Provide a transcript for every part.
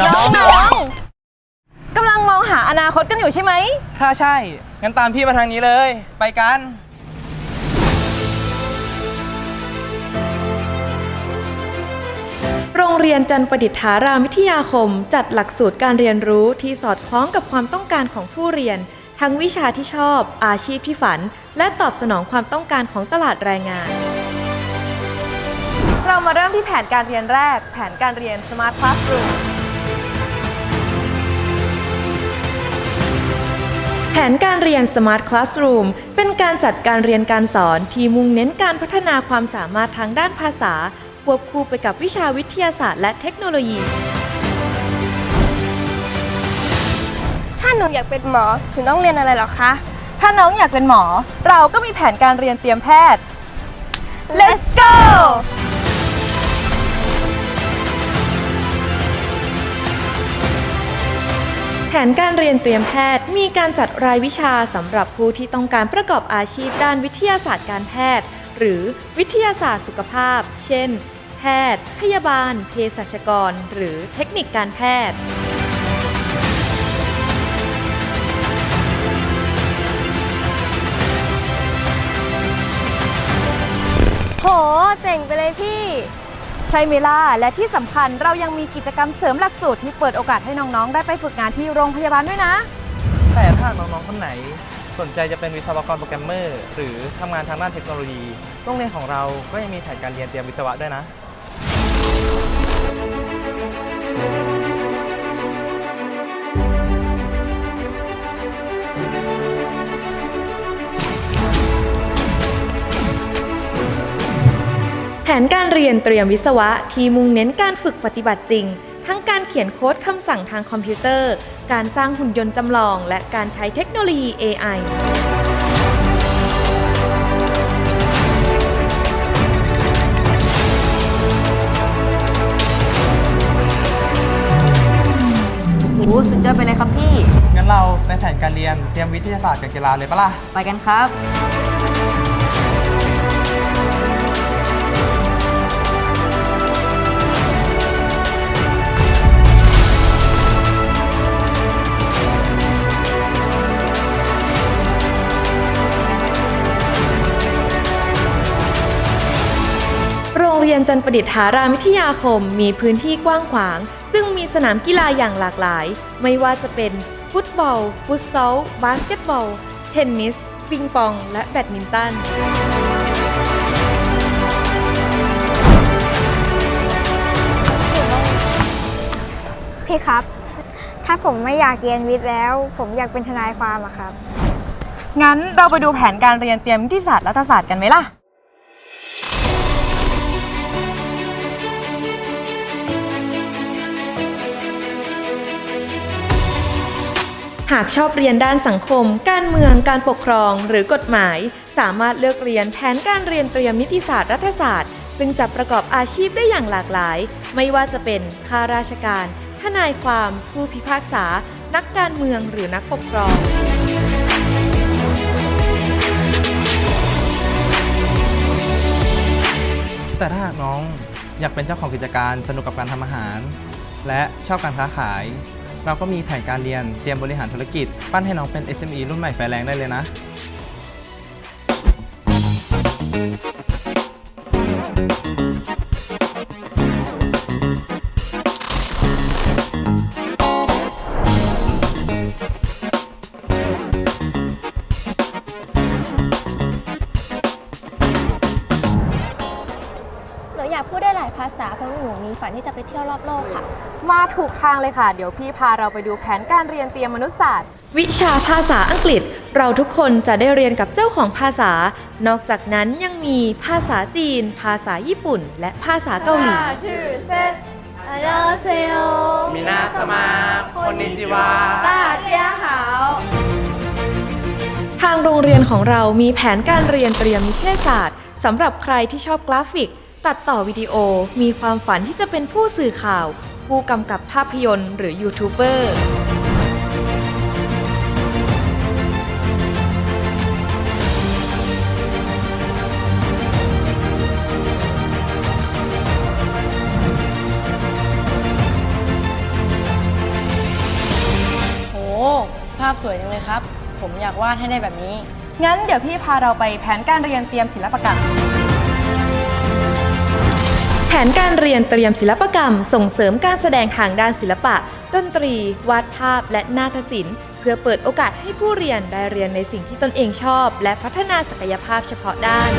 น้องๆกำลังมองหาอนาคตกันอยู่ใช่ไหม ถ้าใช่ งั้นตามพี่มาทางนี้เลย ไปกัน โรงเรียนจันประดิษฐารามวิทยาคม จัดหลักสูตรการเรียนรู้ที่สอดคล้องกับความต้องการของผู้เรียน ทั้งวิชาที่ชอบ อาชีพที่ฝัน และตอบสนองความต้องการของตลาดแรงงาน เรามาเริ่มที่แผนการเรียนแรก แผนการเรียน Smart Classroom แผนการเรียน Smart Classroom เป็นการจัดการเรียนการสอนที่มุ่งเน้นการพัฒนาความสามารถทางด้านภาษา ควบคู่ไปกับวิชาวิทยาศาสตร์และเทคโนโลยี ถ้าหนูอยากเป็นหมอหนูต้องเรียนอะไรหรอคะ ถ้าน้องอยากเป็นหมอ เราก็มีแผนการเรียนเตรียมแพทย์ Let's go แผนการเรียนเตรียมแพทย์ มีการจัดรายวิชาสำหรับผู้ที่ต้องการประกอบอาชีพด้านวิทยาศาสตร์การแพทย์ หรือวิทยาศาสตร์สุขภาพ เช่น แพทย์ พยาบาล เภสัชกร หรือเทคนิคการแพทย์โหเจ๋งไปเลยพี่ ใช่ไหมล่ะและที่สำคัญเรายังมีกิจกรรมเสริมหลักสูตรที่เปิดโอกาสให้น้องๆ ได้ไปฝึกงานที่โรงพยาบาลด้วยนะ แต่ถ้าน้องๆคนไหนสนใจจะเป็นวิศวกรโปรแกรมเมอร์ หรือทำงานทางด้านเทคโนโลยี โรงเรียนของเราก็ยังมีแผนการเรียนเตรียมวิศวะด้วยนะ ผนการเรียนเตรียมวิศวะที่มุ่งเน้นการฝึกปฏิบัติจริง ทั้งการเขียนโค้ดคำสั่งทางคอมพิวเตอร์ การสร้างหุ่นยนต์จำลอง และการใช้เทคโนโลยี AI โอ้โหสุดยอดไปเลยครับพี่ งั้นเราในแผนการเรียนเตรียมวิทยาศาสตร์กับกีฬาเลยปะล่ะ ไปกันครับ จันทร์ประดิษฐารามวิทยาคมมีพื้นที่กว้างขวาง ซึ่งมีสนามกีฬาอย่างหลากหลาย ไม่ว่าจะเป็น ฟุตบอล ฟุตซอล บาสเกตบอล เทนนิส ปิงปอง และแบดมินตันพี่ครับ ถ้าผมไม่อยากเรียนวิทย์แล้ว ผมอยากเป็นทนายความอะครับ งั้นเราไปดูแผนการเรียนเตรียมนิติศาสตร์รัฐศาสตร์กันไหมล่ะ หากชอบเรียนด้านสังคม การเมือง การปกครองหรือกฎหมาย สามารถเลือกเรียนแผนการเรียนเตรียมนิติศาสตร์รัฐศาสตร์ ซึ่งจะประกอบอาชีพได้อย่างหลากหลาย ไม่ว่าจะเป็นข้าราชการ ทนายความ ผู้พิพากษา นักการเมืองหรือนักปกครองแต่ถ้าหากน้องอยากเป็นเจ้าของกิจการสนุกกับการทำอาหาร และชอบการค้าขาย เราก็มีแผนการเรียนเตรียมบริหารธุรกิจ ปั้นให้น้องเป็น SME รุ่นใหม่ไฟแรงได้เลยนะ ภาษาเพราะหนูมีฝันที่จะไปเที่ยวรอบโลกค่ะ มาถูกทางเลยค่ะ เดี๋ยวพี่พาเราไปดูแผนการเรียนเตรียมมนุษยศาสตร์ วิชาภาษาอังกฤษ เราทุกคนจะได้เรียนกับเจ้าของภาษา นอกจากนั้นยังมีภาษาจีน ภาษาญี่ปุ่น และภาษาเกาหลีมีนาสมาคนนิจิวาทางโรงเรียนของเรามีแผนการเรียนเตรียมนิเทศศาสตร์สำหรับใครที่ชอบกราฟิก ตัดต่อวิดีโอมีความฝันที่จะเป็นผู้สื่อข่าว ผู้กำกับภาพยนตร์หรือยูทูบเบอร์โห ภาพสวยจังเลยครับ ผมอยากวาดให้ได้แบบนี้ งั้นเดี๋ยวพี่พาเราไปแผนการเรียนเตรียมศิลปกรรม นการเรียนเตรียมศิลปกรรม ส่งเสริมการแสดงทางด้านศิลปะ ดนตรี วาดภาพ และนาฏศิลป์ เพื่อเปิดโอกาสให้ผู้เรียนได้เรียนในสิ่งที่ตนเองชอบ และพัฒนาศักยภาพเฉพาะด้าน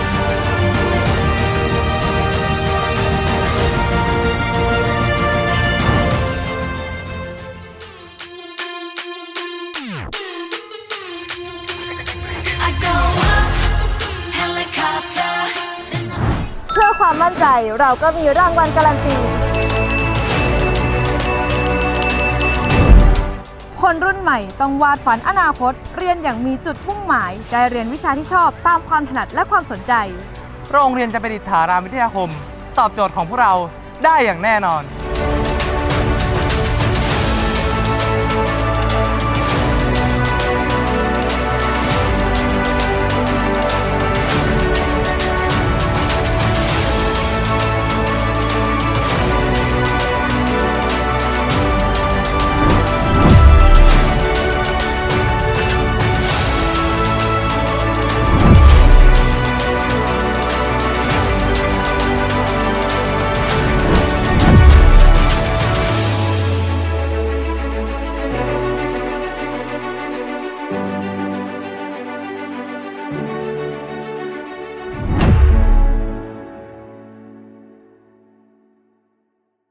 ความมั่นใจเราก็มีรางวัลการันตี คนรุ่นใหม่ต้องวาดฝันอนาคต เรียนอย่างมีจุดมุ่งหมาย ได้เรียนวิชาที่ชอบตามความถนัดและความสนใจ โรงเรียนจะเป็นอิทธารามวิทยาคม ตอบโจทย์ของพวกเราได้อย่างแน่นอน